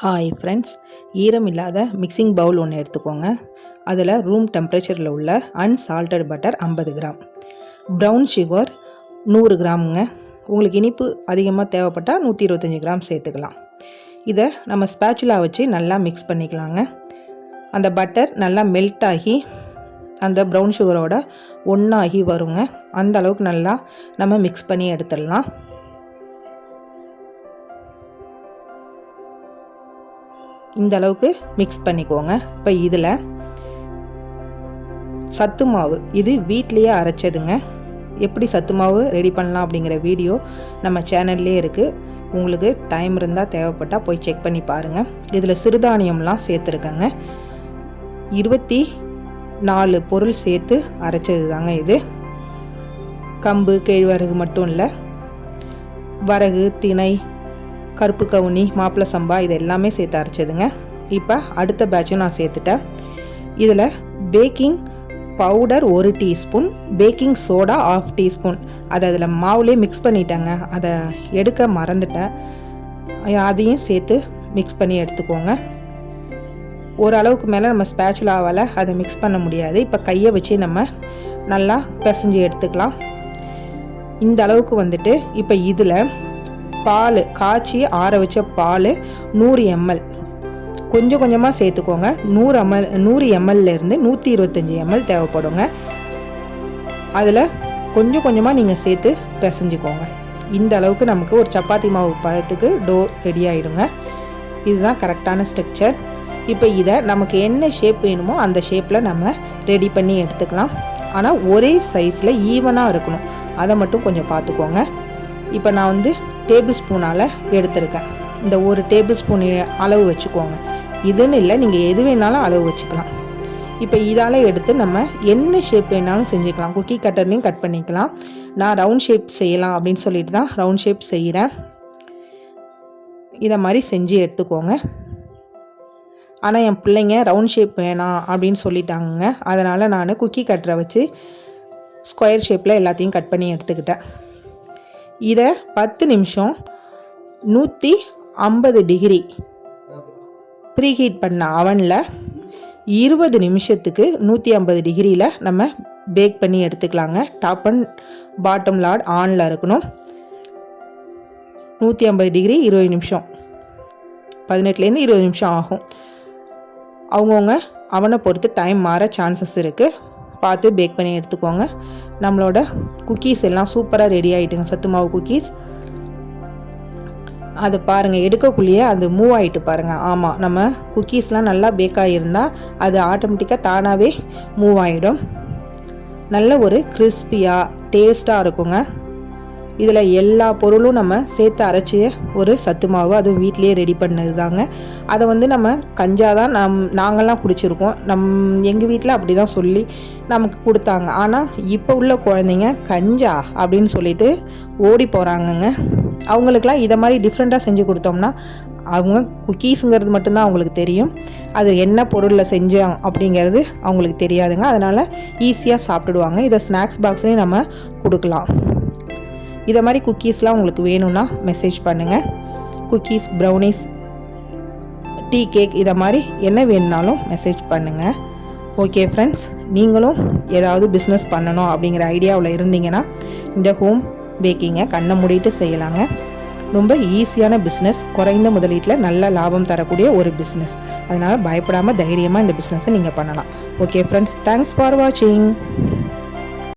Hi friends ஈரம் இல்லாத mixing Pavul ஒன்று எடுத்துக்கோங்க. அதில் ரூம் டெம்பரேச்சரில் உள்ள அன்சால்டட் பட்டர் ஐம்பது கிராம். ப்ரௌன் சுகர் நூறு கிராமுங்க. உங்களுக்கு இனிப்பு அதிகமாக தேவைப்பட்டால் நூற்றி இருபத்தஞ்சி கிராம் சேர்த்துக்கலாம். இதை நம்ம ஸ்பேச்சுலா வச்சு நல்லா மிக்ஸ் பண்ணிக்கலாங்க. அந்த பட்டர் நல்லா மெல்ட் ஆகி அந்த ப்ரௌன் சுகரோட ஒன்றாகி வருங்க. அந்த அளவுக்கு நல்லா நம்ம மிக்ஸ் பண்ணி எடுத்துடலாம். இந்த அளவுக்கு மிக்ஸ் பண்ணிக்கோங்க. இப்போ இதில் சத்து மாவு இது வீட்லேயே அரைச்சதுங்க. எப்படி சத்து மாவு ரெடி பண்ணலாம் அப்படிங்கிற வீடியோ நம்ம சேனல்லே இருக்குது உங்களுக்கு டைம் இருந்தால் தேவைப்பட்டால் போய் செக் பண்ணி பாருங்கள் இதில் சிறுதானியம்லாம் சேர்த்துருக்கேங்க. இருபத்தி நாலு பொருள் சேர்த்து அரைச்சது தாங்க இது. கம்பு கேழ்வரகு மட்டும் இல்லை. வரகு திணை கருப்பு கவுனி மாப்பிள்ளை சம்பா இது எல்லாமே சேர்த்து அரைச்சதுங்க. இப்போ அடுத்த பேட்சும் நான் சேர்த்துட்டேன். இதில் பேக்கிங் பவுடர் ஒரு teaspoon baking soda half teaspoon அதை அதில் மாவுலேயே மிக்ஸ் பண்ணிட்டேங்க. அதை எடுக்க மறந்துட்டேன். அதையும் சேர்த்து மிக்ஸ் பண்ணி எடுத்துக்கோங்க. ஓரளவுக்கு மேலே நம்ம ஸ்பேச்சுலாவால் அதை மிக்ஸ் பண்ண முடியாது. இப்போ கையை வச்சு நம்ம நல்லா பிசைஞ்சு எடுத்துக்கலாம். இந்த அளவுக்கு வந்துட்டு இப்போ இதில் பால் காய்ச்சி ஆற வச்ச பால் நூறு எம்எல் கொஞ்சம் கொஞ்சமாக சேர்த்துக்கோங்க. நூறு எம்எல் நூறு எம்எல்லேருந்து நூற்றி இருபத்தஞ்சி எம்எல் தேவைப்படுங்க. அதில் கொஞ்சம் கொஞ்சமாக நீங்கள் சேர்த்து பிசைஞ்சுக்கோங்க. இந்த அளவுக்கு நமக்கு ஒரு சப்பாத்தி மாவு பதத்துக்கு டோ ரெடி ஆகிடுங்க இதுதான் கரெக்டான ஸ்ட்ரக்சர் இப்போ இதை நமக்கு என்ன ஷேப் வேணுமோ அந்த ஷேப்பில் நம்ம ரெடி பண்ணி எடுத்துக்கலாம். ஆனால் ஒரே சைஸில் ஈவனாக இருக்கணும். அதை மட்டும் கொஞ்சம் பார்த்துக்கோங்க. இப்போ நான் வந்து டேபிள் ஸ்பூனால் எடுத்திருக்கேன். இந்த ஒரு டேபிள் ஸ்பூன் அளவு வச்சுக்கோங்க. இதுன்னு இல்லை நீங்கள் எது வேணாலும் அளவு வச்சுக்கலாம். இப்போ இதால் எடுத்து நம்ம என்ன ஷேப் வேணாலும் செஞ்சுக்கலாம். குக்கி கட்டர்லேயும் கட் பண்ணிக்கலாம். நான் ரவுண்ட் ஷேப் செய்யலாம் அப்படின்னு சொல்லிட்டு தான் ரவுண்ட் ஷேப் செய்கிறேன் இதை மாதிரி செஞ்சு எடுத்துக்கோங்க. ஆனால் என் பிள்ளைங்க ரவுண்ட் ஷேப் வேணாம் அப்படின்னு சொல்லிட்டாங்க அதனால் நான் குக்கி கட்டரை வச்சு ஸ்கொயர் ஷேப்பில் எல்லாத்தையும் கட் பண்ணி எடுத்துக்கிட்டேன். இதை பத்து நிமிஷம் நூற்றி ஐம்பது டிகிரி ப்ரீஹீட் பண்ண அவனில் இருபது நிமிஷத்துக்கு நூற்றி ஐம்பது டிகிரியில் நம்ம பேக் பண்ணி எடுத்துக்கலாங்க. டாப் அண்ட் பாட்டம் லாட் ஆனில் இருக்கணும். நூற்றி ஐம்பது டிகிரி இருபது நிமிஷம். பதினெட்டுலேருந்து இருபது நிமிஷம் ஆகும். அவங்கவுங்க அவனை பொறுத்து டைம் மாற சான்சஸ் இருக்குது பார்த்து பேக் பண்ணி எடுத்துக்கோங்க. நம்மளோட குக்கீஸ் எல்லாம் சூப்பராக ரெடி ஆகிட்டுங்க சத்து மாவு குக்கீஸ் அதை பாருங்கள் எடுக்கக்குள்ளேயே அது மூவ் ஆகிட்டு பாருங்கள் ஆமாம் நம்ம குக்கீஸ்லாம் நல்லா பேக் ஆகியிருந்தால் அது ஆட்டோமேட்டிக்காக தானாகவே மூவ் ஆகிடும் நல்ல ஒரு கிறிஸ்பியாக டேஸ்ட்டாக இருக்குங்க. இதில் எல்லா பொருளும் நம்ம சேர்த்து அரைச்சி ஒரு சத்து மாவு அதுவும் வீட்லேயே ரெடி பண்ணது தாங்க அதை வந்து நம்ம கஞ்சா தான் நம் நாங்கள்லாம் குடிச்சிருக்கோம். நம் எங்கள் வீட்டில் அப்படி தான் சொல்லி நமக்கு கொடுத்தாங்க. ஆனால் இப்போ உள்ள குழந்தைங்க கஞ்சா அப்படின்னு சொல்லிட்டு ஓடி போகிறாங்கங்க அவங்களுக்கெல்லாம் இதை மாதிரி டிஃப்ரெண்ட்டாக செஞ்சு கொடுத்தோம்னா அவங்க குக்கீஸுங்கிறது மட்டும்தான் அவங்களுக்கு தெரியும். அது என்ன பொருளில் செஞ்சோம் அப்படிங்கிறது அவங்களுக்கு தெரியாதுங்க. அதனால் ஈஸியாக சாப்பிடுவாங்க இதை ஸ்நாக்ஸ் பாக்ஸ்லேயும் நம்ம கொடுக்கலாம். இதை மாதிரி குக்கீஸ்லாம் உங்களுக்கு வேணும்னா மெசேஜ் பண்ணுங்கள் குக்கீஸ் ப்ரௌனிஸ் டீ கேக் இதை மாதிரி என்ன வேணுனாலும் மெசேஜ் பண்ணுங்கள் ஓகே ஃப்ரெண்ட்ஸ் நீங்களும் ஏதாவது பிஸ்னஸ் பண்ணணும் அப்படிங்கிற ஐடியாவில் இருந்தீங்கன்னா இந்த ஹோம் பேக்கிங்கை கண்ணை மூடிட்டு செய்யலாங்க. ரொம்ப ஈஸியான பிஸ்னஸ் குறைந்த முதலீட்டில் நல்ல லாபம் தரக்கூடிய ஒரு பிஸ்னஸ் அதனால் பயப்படாமல் தைரியமாக இந்த பிஸ்னஸை நீங்கள் பண்ணலாம். ஓகே ஃப்ரெண்ட்ஸ் தேங்க்ஸ் ஃபார் வாட்சிங்